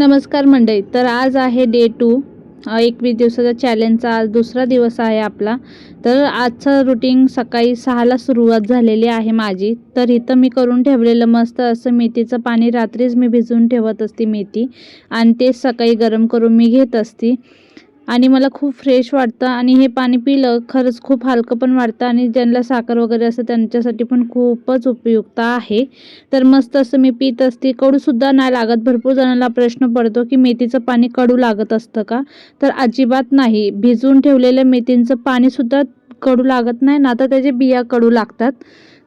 नमस्कार मंडळी. तर आज आहे डे टू एकवीस दिवसाचा चॅलेंजचा आज दुसरा दिवस आहे आपला. तर आजचं रुटीन सकाळी सहाला सुरुवात झालेली आहे माझी. तर इथं मी करून ठेवलेलं मस्त असं मेथीचं पाणी रात्रीच मी भिजवून ठेवत असते मेथी. आणि ते सकाळी गरम करून मी घेत असते. आणि मला खूप फ्रेश वाटतं. आणि हे पाणी पिलं खरंच खूप हलकं पण वाटतं. आणि ज्यांना साखर वगैरे असतं त्यांच्यासाठी पण खूपच उपयुक्त आहे. तर मस्त असं मी पित असते. कडूसुद्धा नाही लागत. भरपूर जणांना प्रश्न पडतो की मेथीचं पाणी कडू लागत असतं का? तर अजिबात नाही. भिजवून ठेवलेल्या मेथींचं पाणीसुद्धा कडू लागत नाही. ना तर त्याचे बिया कडू लागतात.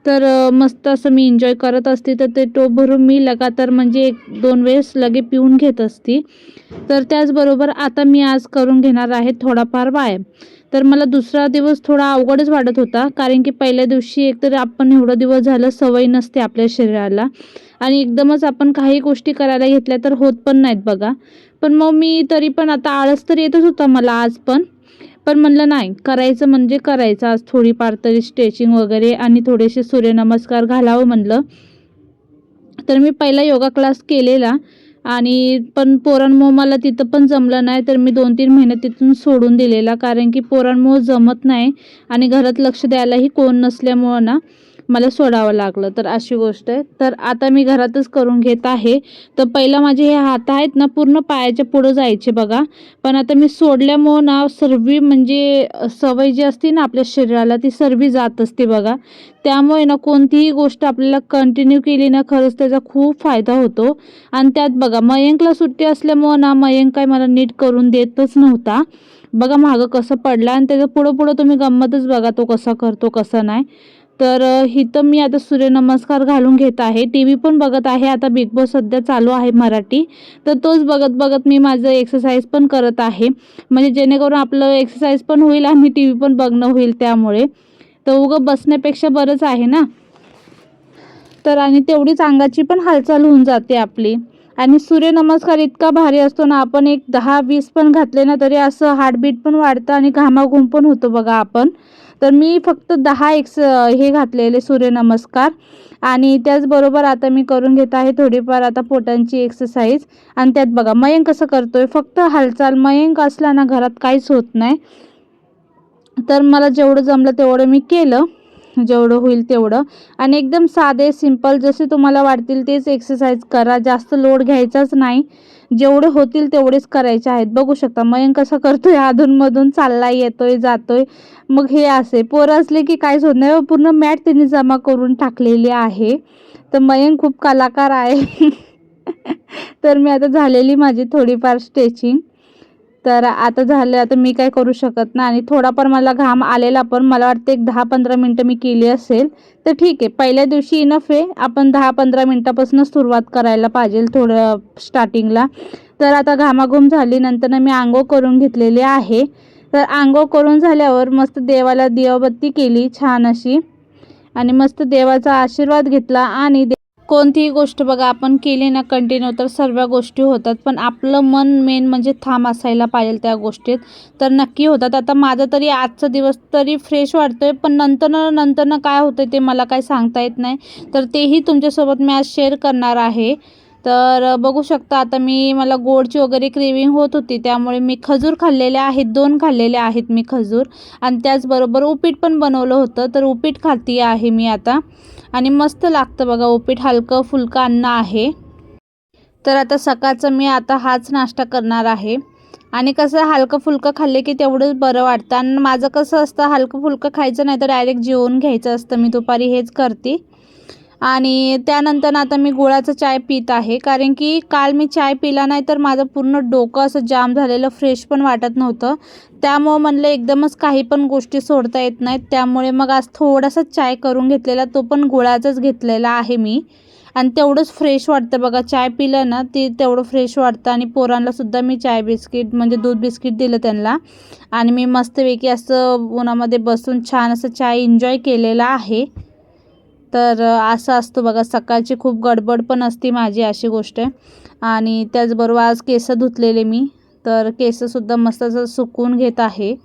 तर मस्त असं मी एन्जॉय करत असते. तर ते टोप भरून मी लगातार म्हणजे एक दोन वेळेस लगे पिऊन घेत असते. तर त्याचबरोबर आता मी आज करून घेणार आहे थोडाफार व्यायाम. तर मला दुसरा दिवस थोडा अवघडच वाटत होता. कारण की पहिल्या दिवशी एकतर आपण एवढं दिवस झालं सवय नसते आपल्या शरीराला. आणि एकदमच आपण काही गोष्टी करायला घेतल्या तर होत पण नाहीत बघा. पण मग मी तरी पण आता आळस तर येतच होता मला आज पण. पण म्हणलं नाही. करायचं म्हणजे करायचं. आज थोडीफार तरी स्ट्रेचिंग वगैरे आणि थोडेसे सूर्यनमस्कार घालावं म्हणलं. तर मी पहिला योगा क्लास केलेला आणि पण पोरांमुळं मला तिथं पण जमलं नाही. तर मी दोन तीन महिने तिथून सोडून दिलेला. कारण की पोरांमुळं जमत नाही आणि घरात लक्ष द्यायलाही कोण नसल्यामुळं ना. मला सोडावं लागलं. तर अशी गोष्ट आहे. तर आता मी घरातच करून घेत आहे. तर पहिला माझे हे हात आहेत ना पूर्ण पायाच्या पुढं जायचे बघा. पण आता मी सोडल्यामुळं ना सर्वी म्हणजे सवय जी असते ना आपल्या शरीराला ती सर्वी जात असते बघा. त्यामुळे ना कोणतीही गोष्ट आपल्याला कंटिन्यू केली ना खरंच त्याचा खूप फायदा होतो. आणि त्यात बघा मयंकला सुट्टी असल्यामुळं ना मयंक काय मला नीट करून देतच नव्हता. बघा मागं कसं पडला आणि त्याचं पुढं पुढं तुम्ही गंमतच बघा तो कसा करतो कसा नाही. तर इथं मी आता सूर्यनमस्कार घालून घेत आहे. टी व्ही पण बघत आहे. आता बिग बॉस सध्या चालू आहे मराठी. तर तोच बघत बघत मी माझं एक्सरसाइज पण करत आहे. म्हणजे जेणेकरून आपलं एक्सरसाइज पण होईल आणि टी व्ही पण बघणं होईल त्यामुळे. तर उगं बसण्यापेक्षा बरंच आहे ना? तर आणि तेवढीच अंगाची पण हालचाल होऊन जाते आपली. आणि सूर्यनमस्कार इतका भारी असतो ना आपण एक दहा वीस पण घातले ना तरी असं हार्टबीट पण वाढतं आणि घामाघूम पण होतो बघा आपण. तर मी फक्त दहा एक्स हे घातलेले सूर्यनमस्कार. आणि त्याचबरोबर आता मी करून घेत आहे थोडीफार आता पोटांची एक्सरसाइज आणि त्यात बघा मयंक कसं करतोय फक्त हालचाल मयंक असला ना घरात काहीच होत नाही. तर मला जेवढं जमलं तेवढं मी केलं. जेवढं होईल तेवढं. आणि एकदम साधे सिंपल जसे तुम्हाला वाटतील तेच एक्सरसाइज करा. जास्त लोड घ्यायचाच नाही. जेवढे होतील तेवढेच करायचे आहेत. बघू शकता मयंक कसं करतोय अधूनमधून चालला येतोय जातोय. मग हे असे पोरं असले की काहीच होत नाही पूर्ण मॅट त्यांनी जमा करून टाकलेली आहे. तर मयंक खूप कलाकार आहे. तर मी आता झालेली माझी थोडीफार स्टेचिंग तर आता झालं आता मी काय करू शकत नाही. आणि थोडाफार मला घाम आलेला पण मला वाटतं एक दहा पंधरा मिनटं मी केली असेल तर ठीक आहे. पहिल्या दिवशी इनफ आहे. आपण दहा पंधरा मिनटापासूनच सुरुवात करायला पाहिजे थोडं स्टार्टिंगला तर आता घामाघूम झाली नंतर मी आंघोळ करून घेतलेली आहे. तर आंघोळ करून झाल्यावर मस्त देवाला दिवाबत्ती केली छान अशी. आणि मस्त देवाचा आशीर्वाद घेतला आणि दे- कोणतीही गोष्ट बघा आपण केली ना कंटिन्यू तर सर्व गोष्टी होतात. पण आपलं मन मेन म्हणजे थांब असायला पाहिजे त्या गोष्टीत. तर नक्की होतात. आता माझा तरी आजचा दिवस तरी फ्रेश वाटतोय पण नंतरनं नंतरनं काय होतं ते मला काय सांगता येत नाही. तर तेही तुमच्यासोबत मी आज शेअर करणार आहे. तर बघू शकता आता मी मला गोडची वगैरे क्रेविंग होत होती त्यामुळे मी खजूर खाल्लेले आहेत दोन खाल्लेले आहेत मी खजूर. आणि त्याचबरोबर उपीट पण बनवलं होतं तर उपीट खाती आहे मी आता. आणि मस्त लागतं बघा उपीट हलकं फुलकं अन्न आहे. तर आता सकाळचं मी आता हाच नाश्ता करणार आहे. आणि कसं हलकं फुलकं खाल्ले की तेवढंच बरं वाटतं. आणि माझं कसं असतं हलकं फुलकं खायचं नाही तर डायरेक्ट जेवून घ्यायचं असतं. मी दुपारी हेच करते. आणि त्यानंतर आता मी गुळाचा चाय पित आहे. कारण की काल मी चाय पिला नाही तर माझं पूर्ण डोकं असं जाम झालेलं फ्रेश पण वाटत नव्हतं. त्यामुळं म्हणलं एकदमच काही पण गोष्टी सोडता येत नाहीत. त्यामुळे मग आज थोडासा चाय करून घेतलेला तो पण गुळाचाच घेतलेला आहे मी. आणि तेवढंच फ्रेश वाटतं बघा चाय पिलं ना ते तेवढं फ्रेश वाटतं. आणि पोरांलासुद्धा मी चाय बिस्किट म्हणजे दूध बिस्किट दिलं त्यांना. आणि मी मस्तपैकी असं उन्हामध्ये बसून छान असं चाय एन्जॉय केलेला आहे. तर असं असतं बघा सकाळची खूप गडबड पण असते माझी अशी गोष्ट आहे. आणि त्याचबरोबर आज केस धुतलेले मी तर केससुद्धा मस्त असं सुकून घेत आहे.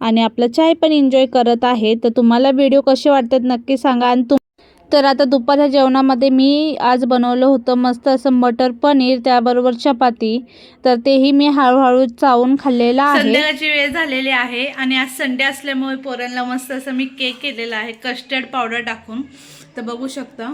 आणि आपलं चाय पण एन्जॉय करत आहे. तर तुम्हाला व्हिडिओ कसे वाटतात नक्की सांगा आणि तुम तर आता दुपारच्या जेवणामध्ये मी आज बनवलं होतं मस्त असं मटर पनीर त्याबरोबर चपाती. तर तेही मी हळूहळू चावून खाल्लेलं आहे. संध्याकाळची वेळ झालेली आहे आणि आज संडे असल्यामुळे पोरांना मस्त असं मी केक केलेला आहे कस्टर्ड पावडर टाकून. तर बघू शकता.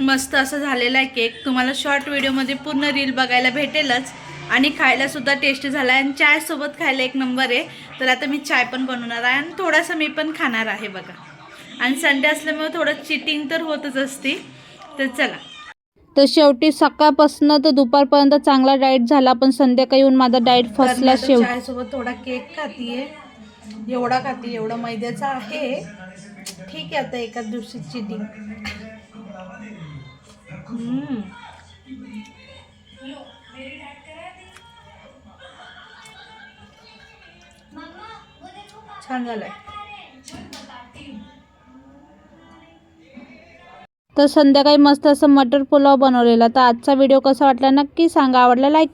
मस्त असं झालेला आहे केक. तुम्हाला शॉर्ट व्हिडिओमध्ये पूर्ण रील बघायला भेटेलच. आणि खायला सुद्धा टेस्टी झाला. आहे आणि चायसोबत खायला एक नंबर आहे. तर आता मी चाय पण बनवणार आहे. आणि थोडासा मी पण खाणार आहे बघा. आणि संडे असल्यामुळे थोडं चिटिंग तर होतच असते. तर चला. तर शेवटी सकाळपासून तर दुपारपर्यंत चांगला डाएट झाला. पण संध्याकाळी येऊन माझा डाएट फसला शेवटी. चायसोबत थोडा केक खातीये. एवढा खाती एवढा मैद्याचा आहे. ठीक आहे आता एकाच दिवशी चिटिंग छान झालंय. तर संध्याकाळी मस्त असं मटर पुलाव बनवलेला. तर आजचा व्हिडिओ कसा वाटला नक्की सांगा. आवडला लाईक